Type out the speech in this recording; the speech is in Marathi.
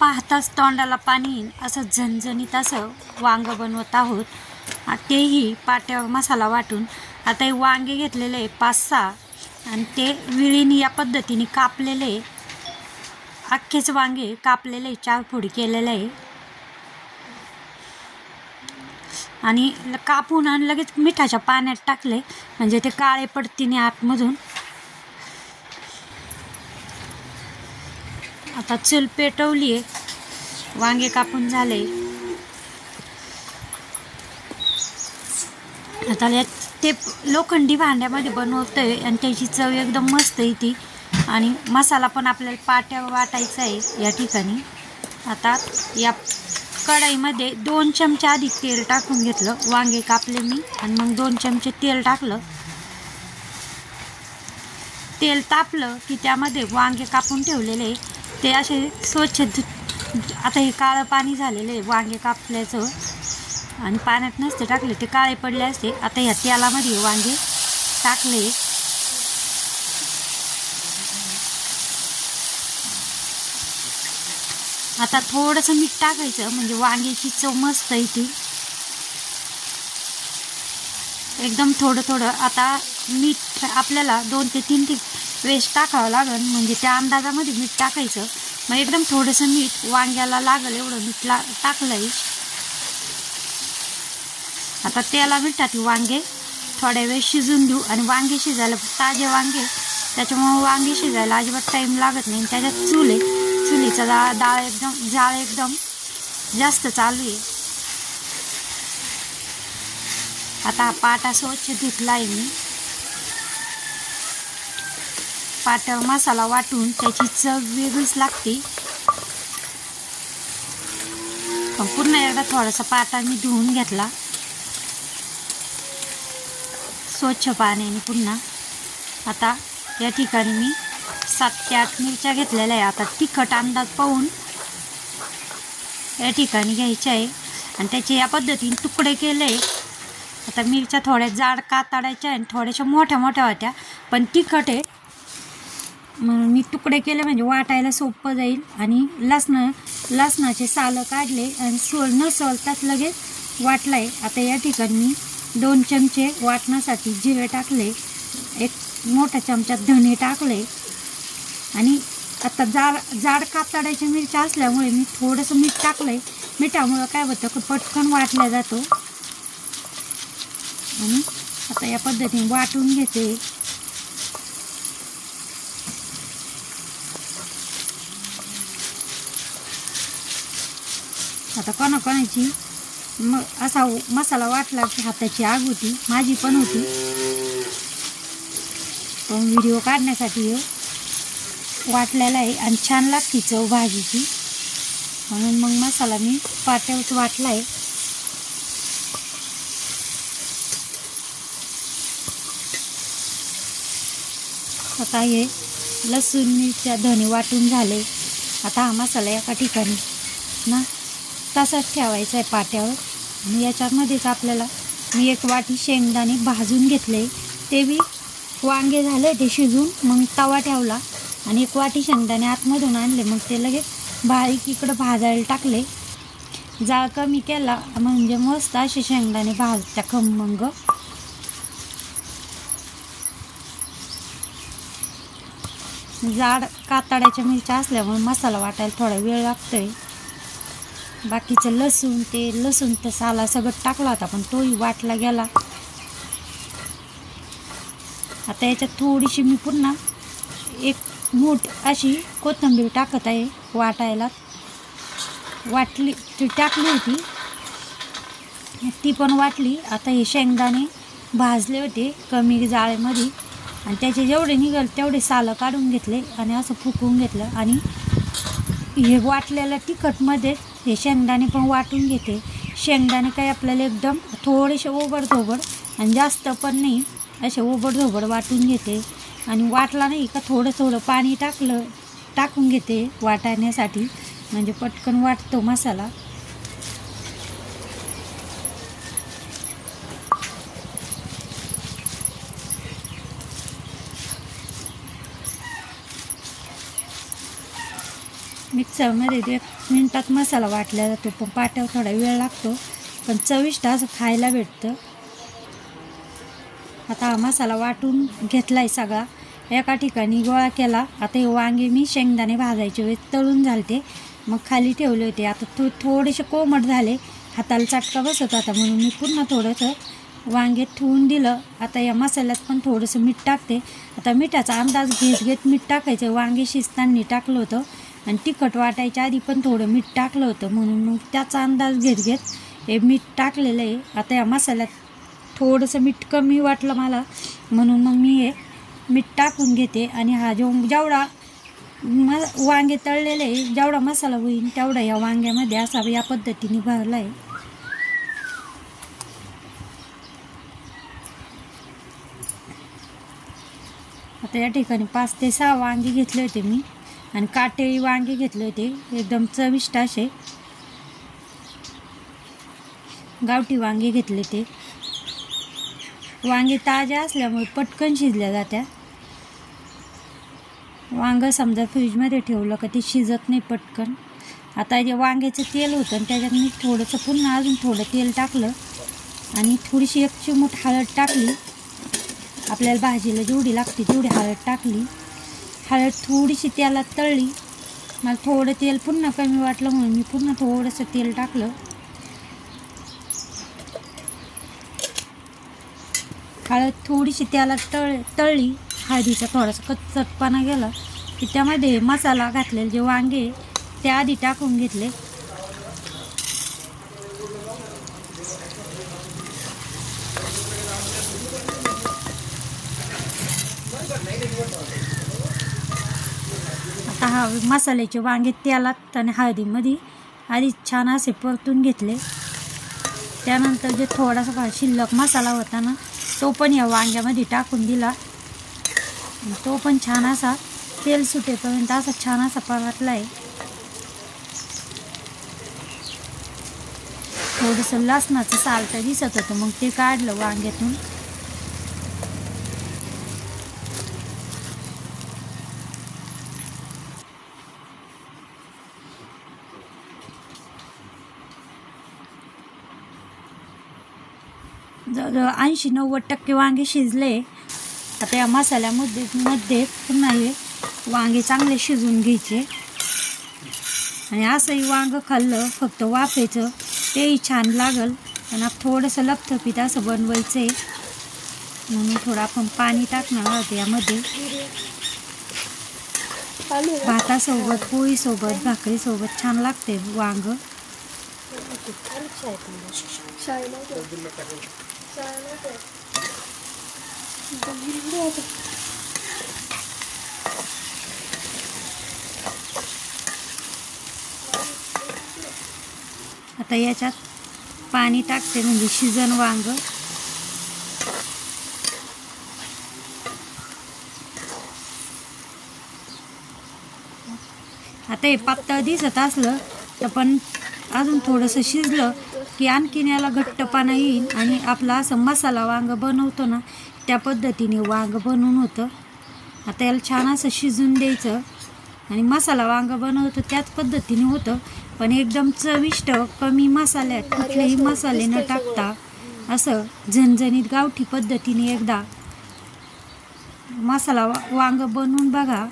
पाहताच तोंडाला पाणी येईल असं झणझणीत असं वांग बनवत आहोत. तेही पाट्यावर मसाला वाटून. आता हे वांगे घेतलेले आहे पाच सहा. आणि ते विळीने या पद्धतीने कापलेले अख्खेच वांगे कापलेले चार फोडी केलेले आहे. आणि कापून आणि लगेच मिठाच्या पाण्यात टाकले. म्हणजे ते काळे पडतीने आतमधून. आता चूल पेटवली आहे वांगे कापून झाले. आता या ते लोखंडी भांड्यामध्ये बनवतं आहे आणि त्याची चव एकदम मस्त आहे ती. आणि मसाला पण आपल्याला पाट्या वाटायचा आहे या ठिकाणी. आता या कढाईमध्ये दोन चमचे आधी तेल टाकून घेतलं. वांगे कापले मी आणि मग दोन चमचे तेल टाकलं. तेल तापलं की त्यामध्ये वांगे कापून ठेवलेले ते असे स्वच्छ धु आता हे काळं पाणी झालेलं आहे वांगे कापल्याचं. आणि पाण्यात नसते टाकले ते काळे पडले असते. आता ह्या तेलामध्ये वांगे टाकले. आता थोडंसं मीठ टाकायचं म्हणजे वांग्याची चव मस्त येते एकदम थोडं थोडं आता मीठ आपल्याला दोन ते तीन ती वेस्ट टाकावं लागेल म्हणजे त्या अंदाजामध्ये मीठ टाकायचं. मग एकदम थोडंसं मीठ वांग्याला लागेल एवढं मीठ ला टाकलं आहे आता त्याला मिठात वांगे थोड्या वेळ शिजून देऊ आणि वांगे शिजायला ताजे वांगे. त्याच्यामुळं वांगे शिजायला अजिबात टाईम लागत नाही. आणि त्याच्यात चूल आहे चुलीचा डाळ डाळ एकदम जाळ एकदम जास्त चालू आहे. आता पाटा स्वच्छ धुतला आहे मी. पाट्यावर मसाला वाटून त्याची चव वेगळीच लागते. पूर्ण एकदा थोडासा पाटा मी धुवून घेतला. स्वच्छ पाण्याने पुन्हा. आता या ठिकाणी मी सात ते आठ मिरच्या घेतलेल्या आहे आता तिखट अंदाज पाहून या ठिकाणी घ्यायचे आहे. आणि त्याचे या पद्धतीने तुकडे केले. आता मिरच्या थोड्या जाड काताडायच्या आणि थोड्याशा मोठ्या मोठ्या होत्या. पण तिखट आहे. म्हणून मी तुकडे केले म्हणजे वाटायला सोपं जाईल. आणि लसणं लसणाचे सालं काढले आणि सोल न सोलताच लगेच वाटला आहे आता या ठिकाणी मी दोन चमचे वाटण्यासाठी जिरे टाकले. एक मोठा चमचा धणे टाकले. आणि आता जाड जाड कातडायच्या मिरच्या असल्यामुळे मी थोडंसं मीठ टाकलं आहे मिठामुळं काय होतं की पटकन वाटला जातो. आणि आता या पद्धतीने वाटून घेते. आता कोणाकोणाची? मग असा मसाला वाटला की हाताची आग होती माझी पण होती. पण व्हिडिओ काढण्यासाठी वाटलेला आहे आणि छान लागते चव भाजीची. म्हणून मग मसाला मी पाट्यावरच वाटला आहे. आता हे लसूण मिरच्या धणे वाटून झाले. आता हा मसाला एका ठिकाणी ना? तसाच ठेवायचा आहे पाट्यावर. आणि याच्यामध्येच आपल्याला मी एक वाटी शेंगदाणे भाजून घेतले. ते बी वांगे झाले ते शिजून मग तवा ठेवला. आणि एक वाटी शेंगदाणे आतमधून आणले. मग ते लगेच बारीक इकडं भाजायला टाकले. जाळ कमी केला. म्हणजे मस्त असे शेंगदाणे भाजत्या खमंग. जाड कातड्याच्या मिरच्या असल्यामुळे मसाला वाटायला थोडा वेळ लागतोय. बाकीचं लसूण ते लसूण तर साला सगळं टाकला होता पण तोही वाटला गेला. आता याच्यात थोडीशी मी पुन्हा एक मूठ अशी कोथिंबीर टाकत आहे वाटायला. वाटली ती टाकली होती. ती पण वाटली. आता हे शेंगदाणे भाजले होते कमी जाळेमध्ये. आणि त्याचे जेवढे निघाल तेवढे सालं काढून घेतले आणि असं फुकवून घेतलं. आणि हे वाटलेलं तिखटमध्ये हे शेंगदाणे पण वाटून घेते. शेंगदाणे काय आपल्याला एकदम थोडेसे ओबडधोबड आणि जास्त पण नाही असे ओबडधोबड वाटून घेते. आणि वाटला नाही का थोडं थोडं पाणी टाकलं टाकून घेते वाटाण्यासाठी. म्हणजे पटकन वाटतो मसाला. मिक्सरमध्ये ते एक मिनटात मसाला वाटला जातो पण पाट्यावर थोडा वेळ लागतो. पण चविष्ट असं खायला भेटतं. आता हा मसाला वाटून घेतला आहे सगळा. एका ठिकाणी गोळा केला. आता हे वांगे मी शेंगदाणे भाजायचे वेळेस तळून झालते. मग खाली ठेवले होते. आता थो थोडेसे कोमट झाले. हाताला चटका बसत होता म्हणून मी पुन्हा थोडंसं वांगे ठेवून दिलं. आता या मसाल्यात पण थोडंसं मीठ टाकते. आता मिठाचा अंदाज घेत घेत मीठ टाकायचं. वांगे शिजताना टाकलं होतं. आणि तिखट वाटायच्या आधी पण थोडं मीठ टाकलं होतं. म्हणून मग त्याचा अंदाज घेत घेत हे मीठ टाकलेलं आहे. आता या मसाल्यात थोडंसं मीठ कमी वाटलं मला. म्हणून मग मी हे मीठ टाकून घेते आणि हा जो जेवढा म वांगे तळलेले आहे जेवढा मसाला होईल तेवढा या वांग्यामध्ये असा या पद्धतीने भरला आहे. आता या ठिकाणी पाच ते सहा वांगे घेतले होते मी. आणि काटेरी वांगे घेतले होते. एकदम चविष्ट असे गावठी वांगे घेतले ते वांगे ताजे असल्यामुळे पटकन शिजल्या जात्या. वांगं समजा फ्रीजमध्ये ठेवलं का ते शिजत नाही पटकन. आता जे वांग्याचं तेल होतं आणि त्याच्यात मी थोडंसं पुन्हा अजून थोडं तेल टाकलं आणि थोडीशी एक चिमूट हळद टाकली. आपल्याला भाजीला जेवढी लागते तेवढी हळद टाकली. हळद थोडीशी तेलात तळली. मला थोडं तेल पुन्हा कमी वाटलं म्हणून मी पुन्हा थोडंसं तेल टाकलं. हळद थोडीशी त्याला तळ तळली. हळदीचा थोडासा कच्चटपणा गेला. की त्यामध्ये मसाला घातलेले जे वांगे ते आधी टाकून घेतले. आता हा मसाल्याचे वांगे तेलात आणि हळदीमध्ये आधी छान असे परतून घेतले. त्यानंतर जे थोडासा शिल्लक मसाला होता ना तो पण या वांग्यामध्ये टाकून दिला. तो पण छान असा तेल सुटेपर्यंत असा छान असा परतला आहे थोडंसं लसणाचं सालटं दिसत होतं मग ते काढलं वांग्यातून. जवळजवळ ऐंशी नव्वद टक्के वांगे शिजले आता या मसाल्यामध्ये मध्ये पुन्हा हे वांगे चांगले शिजून घ्यायचे. आणि असंही वांगं खाल्लं फक्त वाफेचं तेही छान लागल. पण थोडंसं लपथपीत असं बनवायचं आहे म्हणून थोडं आपण पाणी टाकणार आहोत यामध्ये. भातासोबत पोळीसोबत भाकरीसोबत छान लागते वांग. आता याच्यात पाणी टाकते म्हणजे शिजन वांग. आता हे पातळ दिसत असलं तर पण अजून थोडंसं शिजलं की आणखीन याला घट्टपणा येईल आणि आपला असं मसाला वांग बनवतो ना त्या पद्धतीने वांग बनवून होतं. आता याला छान असं शिजून द्यायचं आणि मसाला वांग बनवतो त्याच पद्धतीने होतं. पण एकदम चविष्ट कमी मसाल्यात कुठलेही मसाले न टाकता असं झणझणीत गावठी पद्धतीने एकदा मसाला वा- वांग बनवून बघा.